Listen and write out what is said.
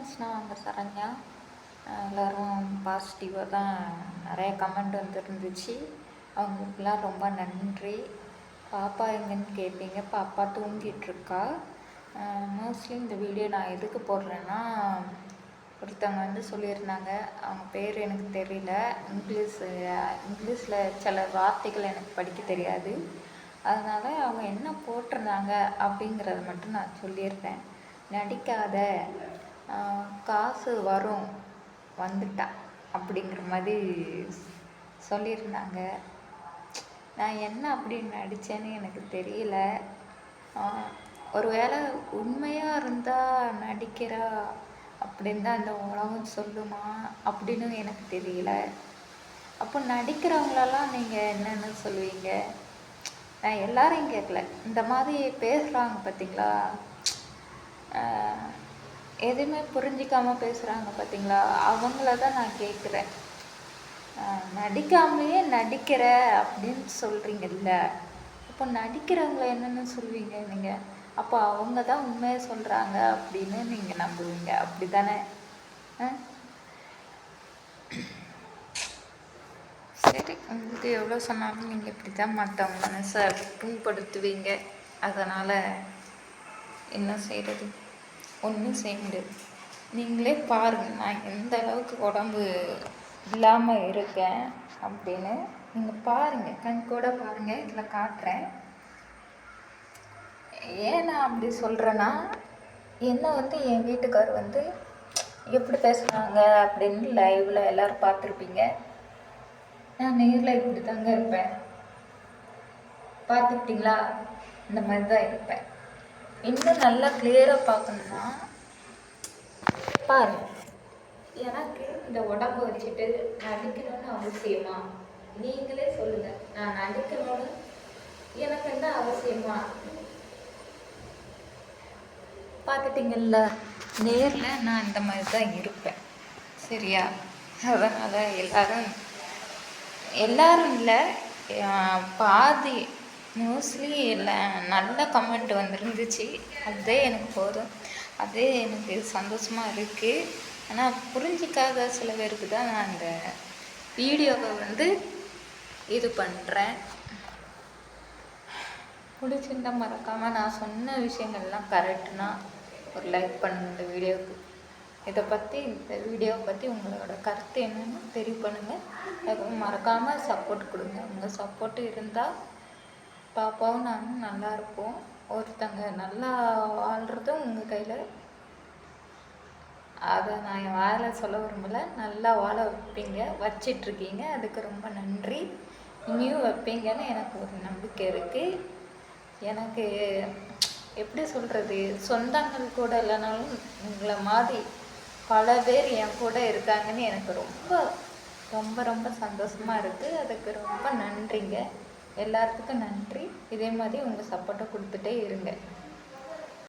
Friends நான் உங்கள் சரண்யா எல்லோரும் பாசிட்டிவாக தான் நிறைய கமெண்ட் வந்துருந்துச்சு. அவங்களுக்குலாம் ரொம்ப நன்றி. பாப்பா எங்கன்னு கேட்பீங்க பாப்பா தூங்கிட்டுருக்கா. மோஸ்ட்லி இந்த வீடியோ நான் எதுக்கு போடுறேன்னா ஒருத்தவங்க வந்து சொல்லியிருந்தாங்க. அவங்க பேர் எனக்கு தெரியல. இங்கிலீஷ் இங்கிலீஷில் சில வார்த்தைகள் எனக்கு படிக்க தெரியாது. அதனால் அவங்க என்ன போட்டிருந்தாங்க அப்படிங்கிறத மட்டும் நான் சொல்லியிருந்தேன். நடிக்காத காசு வரும் வந்துட்டா அப்படிங்கிற மாதிரி சொல்லியிருந்தாங்க. நான் என்ன அப்படி நடித்தேன்னு எனக்கு தெரியல. ஒரு வேளை உண்மையாக இருந்தால் நடிக்கிறா அப்படின்னு தான் அந்த உலகம் சொல்லுமா அப்படின்னு எனக்கு தெரியல. அப்போ நடிக்கிறவங்களெல்லாம் நீங்கள் என்னென்னு சொல்லுவீங்க? நான் எல்லாரையும் கேட்கல. இந்த மாதிரி பேசுகிறாங்க பார்த்தீங்களா? எதுவுமே புரிஞ்சிக்காமல் பேசுகிறாங்க பார்த்தீங்களா அவங்கள தான் நான் கேட்குறேன் நடிக்காமலேயே நடிக்கிற அப்படின்னு சொல்கிறீங்கல்ல அப்போ நடிக்கிறவங்கள என்னென்னு சொல்லுவீங்க நீங்கள் அப்போ அவங்க தான் உண்மையை சொல்கிறாங்க அப்படின்னு நீங்கள் நம்புவீங்க. அப்படி தானே சரி உங்களுக்கு எவ்வளோ சொன்னாலும் நீங்கள் இப்படி தான் மற்றவங்க மனசை புண்படுத்துவீங்க. அதனால் என்ன செய்கிறது ஒன்றும் சேர்ந்து நீங்களே பாருங்கள் நான் எந்த அளவுக்கு உடம்பு இல்லாமல் இருக்கேன் அப்படின்னு. நீங்கள் பாருங்கள் கண் கூட பாருங்கள் இதில் காட்டுறேன். ஏன் நான் அப்படி சொல்கிறேன்னா என்ன வந்து என் வீட்டுக்கார் வந்து எப்படி பேசுகிறாங்க அப்படின்னு லைவில் எல்லோரும் பார்த்துருப்பீங்க. நான் நேரில் இப்படி தாங்க இருப்பேன். பார்த்துக்கிட்டிங்களா? இந்த மாதிரி தான் இருப்பேன். இன்னும் நல்லா கிளியராக பார்க்கணுன்னா பாரு. எனக்கு இந்த உடம்பு வச்சுட்டு நடிக்கணும்னு அவசியமா? நீங்களே சொல்லுங்க. நான் நடிக்கணும்னு எனக்கு என்ன அவசியமா? பார்த்துட்டிங்கல்ல? நேரில் நான் இந்த மாதிரி தான் இருப்பேன். சரியா? அதனால் எல்லாரும் எல்லோரும் இல்லை பாதி மோஸ்ட்லி இல்லை நல்ல கமெண்ட் வந்துருந்துச்சு. அதே எனக்கு போதும். அதே எனக்கு சந்தோஷமாக இருக்குது ஆனால் புரிஞ்சிக்காத சில பேருக்கு தான் நான் அந்த வீடியோவை வந்து இது பண்ணுறேன் பிடிச்சிருந்தா மறக்காமல் நான் சொன்ன விஷயங்கள்லாம் கரெக்டுனா ஒரு லைக் பண்ணு இந்த வீடியோவுக்கு இதை பற்றி இந்த வீடியோவை பற்றி உங்களோட கருத்து என்னென்னு தெரிவு பண்ணுங்கள் மறக்காமல் சப்போர்ட் கொடுங்க. உங்கள் சப்போர்ட்டு இருந்தால் பாப்பாவும் நானும் நல்லா இருப்போம். ஒருத்தங்க நல்லா வாழ்கிறதும் உங்கள் கையில். அதை நான் என் வாயில் சொல்ல விரும்பலை. நல்லா வாழ வைப்பீங்க. வச்சிட்ருக்கீங்க அதுக்கு ரொம்ப நன்றி. இனியும் வைப்பீங்கன்னு எனக்கு ஒரு நம்பிக்கை இருக்குது எனக்கு எப்படி சொல்கிறது சொந்தங்கள் கூட இல்லைனாலும் உங்களை மாதிரி பல பேர் என் கூட இருக்காங்கன்னு எனக்கு ரொம்ப ரொம்ப ரொம்ப சந்தோஷமாக இருக்குது அதுக்கு ரொம்ப நன்றிங்க. எல்லாத்துக்கும் நன்றி. இதே மாதிரி உங்கள் சப்போர்ட்டை கொடுத்துட்டே இருங்க.